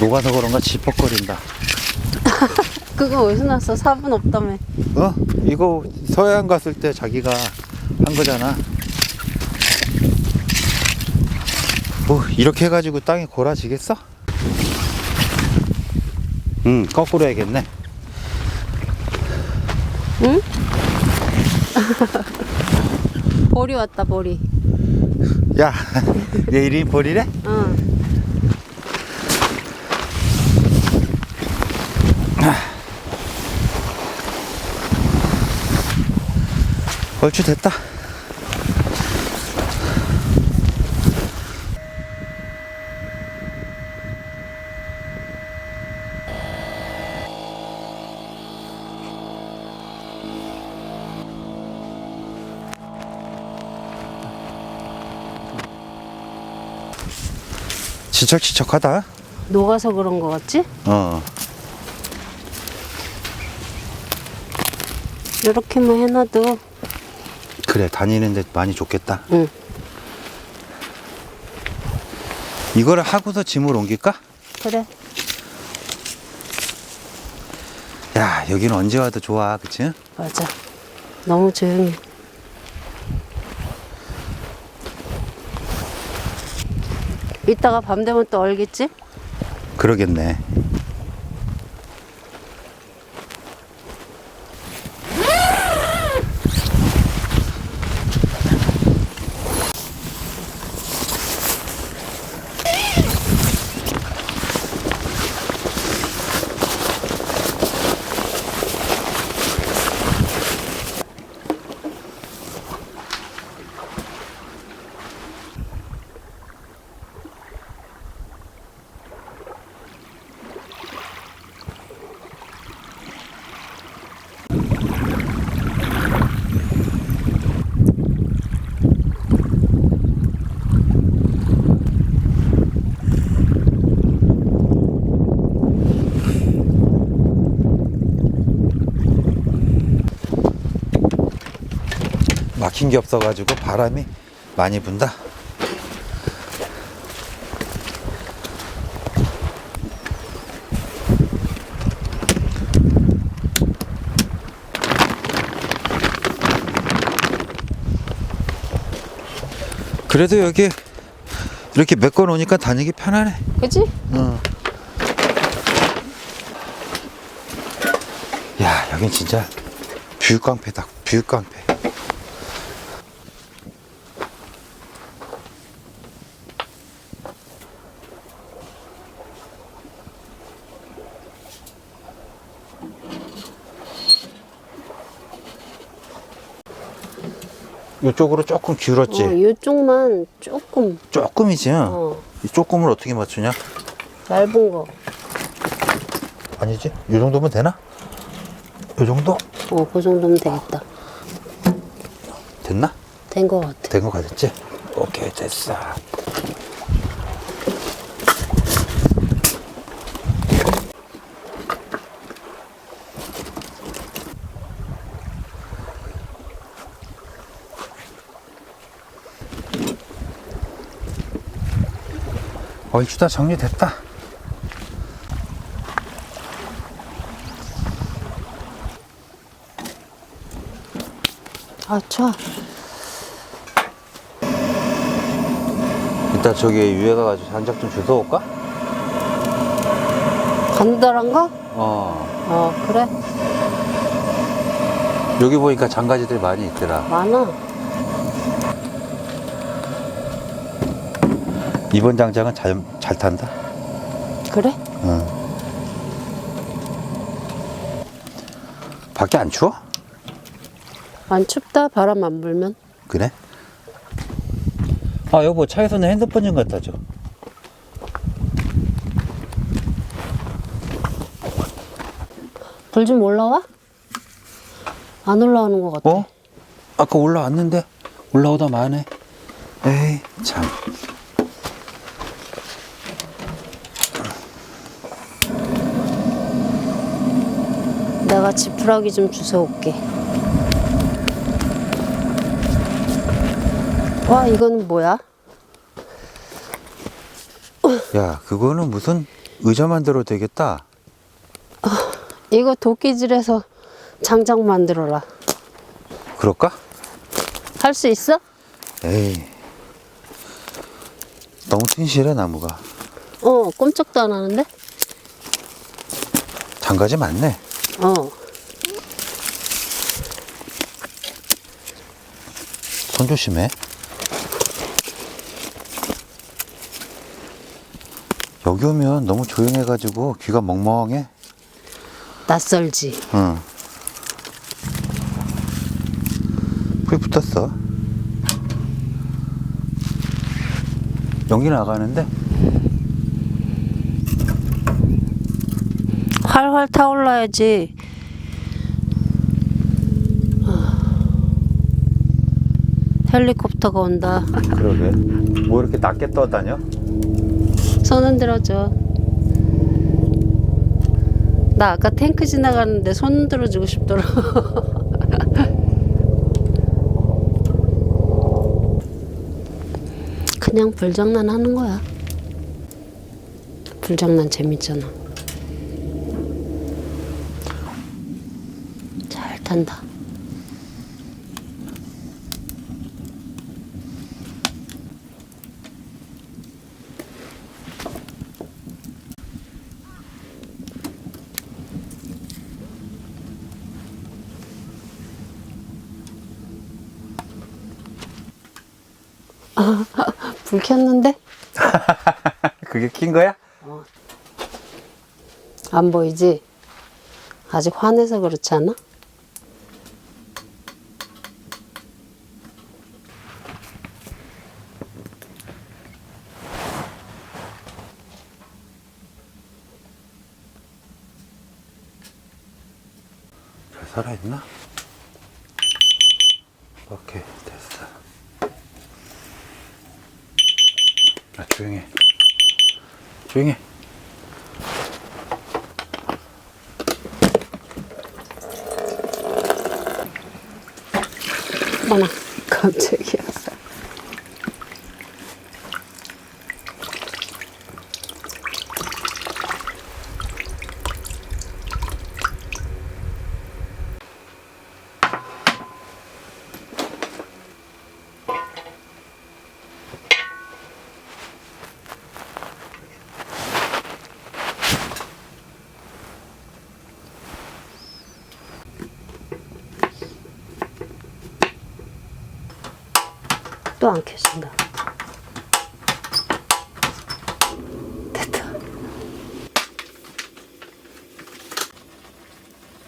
녹아서 그런가 지퍽거린다. 그거 어디서 났어? 사분 없다며. 어? 이거 서해안 갔을 때 자기가 한 거잖아. 뭐 이렇게 해가지고 땅이 골아지겠어? 응, 거꾸로 해야겠네. 보리 왔다, 보리. 야, 내 이름이 보리래? 응. 얼추 됐다. 지척지척하다. 녹아서 그런 거 같지? 어. 이렇게만 해놔도, 그래 다니는데 많이 좋겠다. 응. 이거를 하고서 짐을 옮길까? 그래. 야 여기는 언제 와도 좋아, 그치? 맞아. 너무 조용해. 이따가 밤 되면 또 얼겠지? 그러겠네. 막힌 게 없어가지고 바람이 많이 분다. 그래도 여기 이렇게 메꿔 놓으니까 다니기 편하네. 그지? 어. 야, 여긴 진짜 뷰깡패다. 뷰깡패. 이쪽으로 조금 기울었지. 어, 이쪽만 조금, 조금이지. 어, 이 조금을 어떻게 맞추냐? 얇은 거. 아니지? 이 정도면 되나? 이 정도? 어, 그 정도면 되겠다. 됐나? 된 거 같아. 된 거 같았지? 오케이 됐어 얼추 다 정리됐다 아, 좋아. 이따 저기 위에 가가지고 장작 좀 주워 올까? 간단한가? 어 어, 그래. 여기 보니까 장가지들이 많이 있더라 많아. 이번 장작은 잘, 잘 탄다 그래? 응. 밖에 안 추워? 안 춥다, 바람 안 불면. 그래? 아 여보 차에서는 핸드폰 좀 갖다 줘 불 좀 올라와? 안 올라오는 것 같아. 어? 아까 올라왔는데 올라오다 마네 에이 참 내가 지푸라기 좀 주워올게. 와, 이거는 뭐야? 야 그거는 무슨 의자 만들어도 되겠다. 이거 도끼질해서 장작 만들어라. 그럴까? 할 수 있어? 에이. 너무 튼실해, 나무가. 어, 꼼짝도 안 하는데? 장가지 많네. 어. 손 조심해. 여기 오면 너무 조용해가지고 귀가 멍멍해. 낯설지. 응. 불 붙었어. 연기 나가는데? 활활 타올라야지. 아. 헬리콥터가 온다. 그러게. 뭐 이렇게 낮게 떠다녀? 손 흔들어줘. 나 아까 탱크 지나가는데 손 흔들어주고 싶더라. 그냥 불장난 하는 거야. 불장난 재밌잖아. 잘 탄다. 불 켰는데? 그게 킨 거야? 안 보이지? 아직 화내서 그렇지 않아? 살아있나? 오케이, 됐어. 아, 조용해. 조용해. 어머나, 깜짝이야. 또 안 켜진다. 됐다.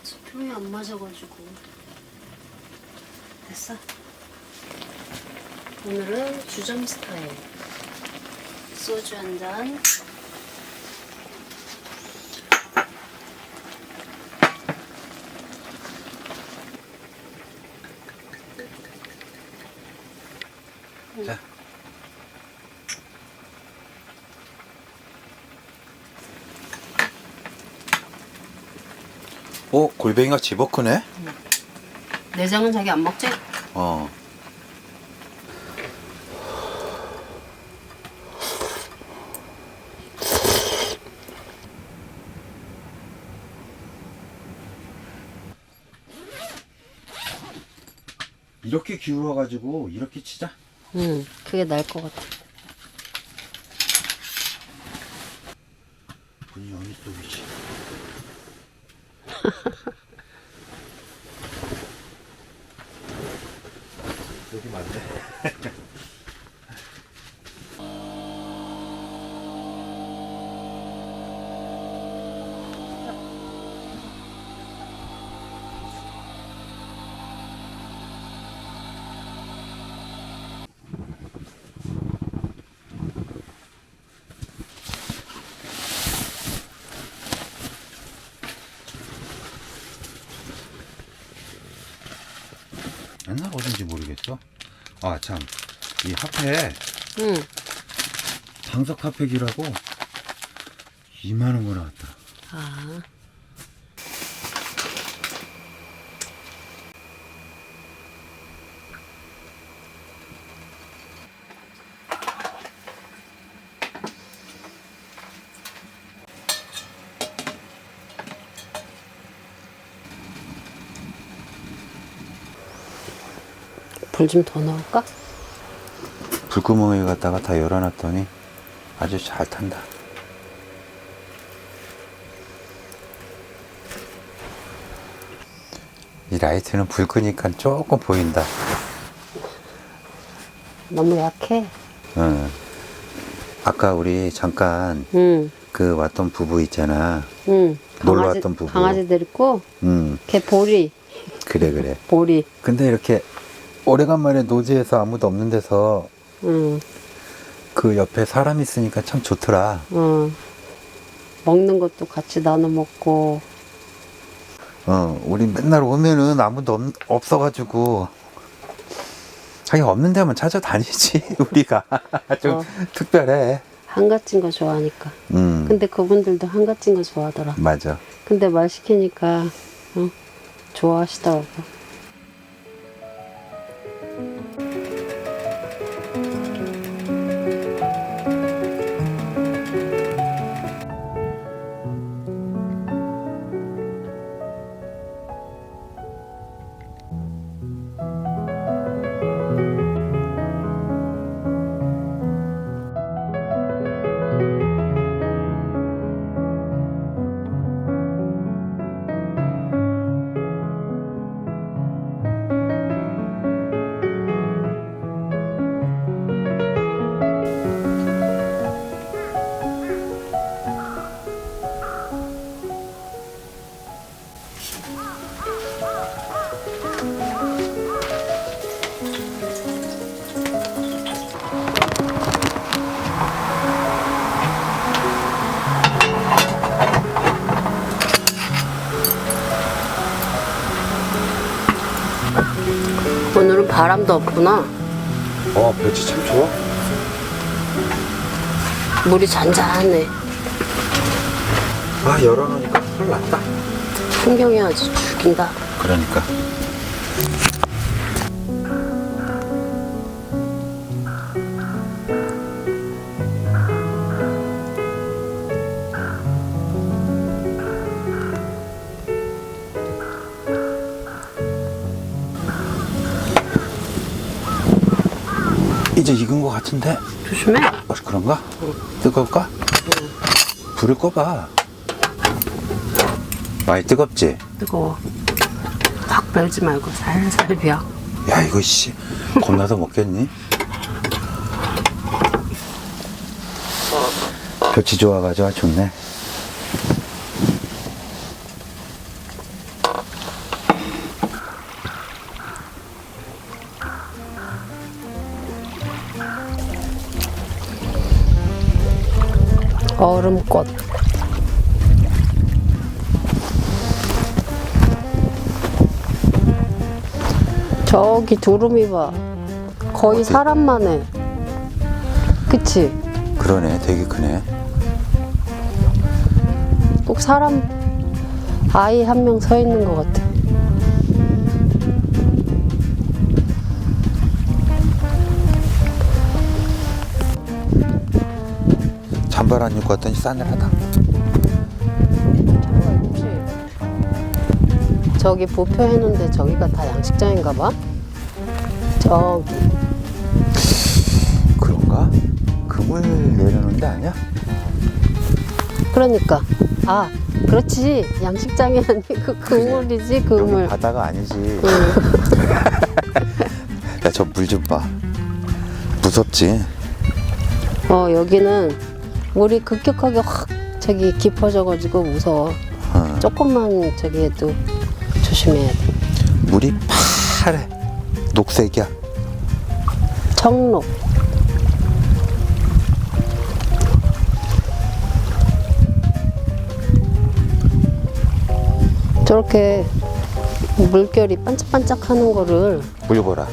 수평이 안 맞아가지고. 됐어. 오늘은 주점 스타일. 소주 한 잔. 자. 오, 골뱅이가 집어 크네? 내장은 자기 안 먹지? 어. 이렇게 기울어가지고 이렇게 치자. 응, 그게 나을 것 같아. 분이 어느 쪽이지? 여기 맞네. 참. 이 화폐 응. 방석 화폐기라고 2만 원거 나왔다. 아. 불 좀 더 넣을까? 불구멍에 갖다가 다 열어놨더니 아주 잘 탄다. 이 라이트는 불 끄니까 조금 보인다. 너무 약해. 응. 아까 우리 잠깐 응, 그 왔던 부부 있잖아. 응. 놀러 강아지- 왔던 부부. 강아지들 있고, 응. 걔 보리, 그래 그래. 보리. 근데 이렇게 오래간만에 노지에서 아무도 없는 데서 응, 그 옆에 사람 있으니까 참 좋더라. 어. 먹는 것도 같이 나눠 먹고, 어, 우리 맨날 오면은 아무도 없, 없어가지고. 자기 없는 데만 찾아다니지, 우리가. 좀 어. 특별해. 한가진 거 좋아하니까. 음, 근데 그분들도 한가진 거 좋아하더라. 맞아. 근데 말 시키니까, 어, 좋아하시더라고. 바람도 없구나. 어, 볕이 참 좋아. 물이 잔잔해. 아, 열어놓으니까 큰일 났다. 풍경이 아주 죽인다. 그러니까. 같은데? 조심해. 어, 그런가? 뜨거울까? 불을 꺼봐. 많이 뜨겁지? 뜨거워. 확 bel지 말고 살살 비워. 야 이거 씨 겁나서 먹겠니? 볕이 좋아가지고 좋네 얼음꽃. 저기 두루미 봐. 거의 어디? 사람만 해. 그치? 그러네 되게 크네 꼭 사람, 아이 한 명 서 있는 것 같아. 안 입고 왔더니 싸늘하다 저기 부표 해놓은데 저기가 다 양식장인가 봐? 저기. 그런가? 그물 내려놓은 데 아니야? 그러니까. 아, 그렇지. 양식장이 아니고 그물이지, 여기 그물. 바다가 아니지 응. 야저 물 좀 봐 무섭지? 어, 여기는 물이 급격하게 확 저기 깊어져가지고 무서워. 어. 조금만 저기 해도 조심해야 돼. 물이 파래 녹색이야 청록. 저렇게 물결이 반짝반짝 하는 거를 물 보라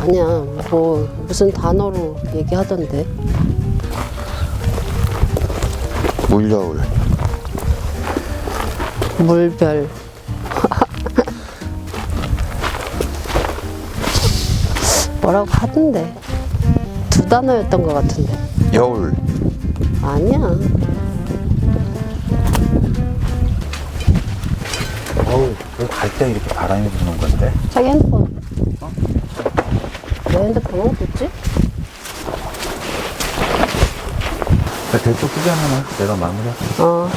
아니야 뭐 무슨 단어로 얘기하던데 물여울 물별. 뭐라고 하던데? 두 단어였던 것 같은데. 여울. 아니야. 어우 갈 때 이렇게 바람이 부는 건데? 자기 핸드폰. 내 핸드폰? 어디 있 지? 대쪽 끄자면 내가 마무리할게. 어.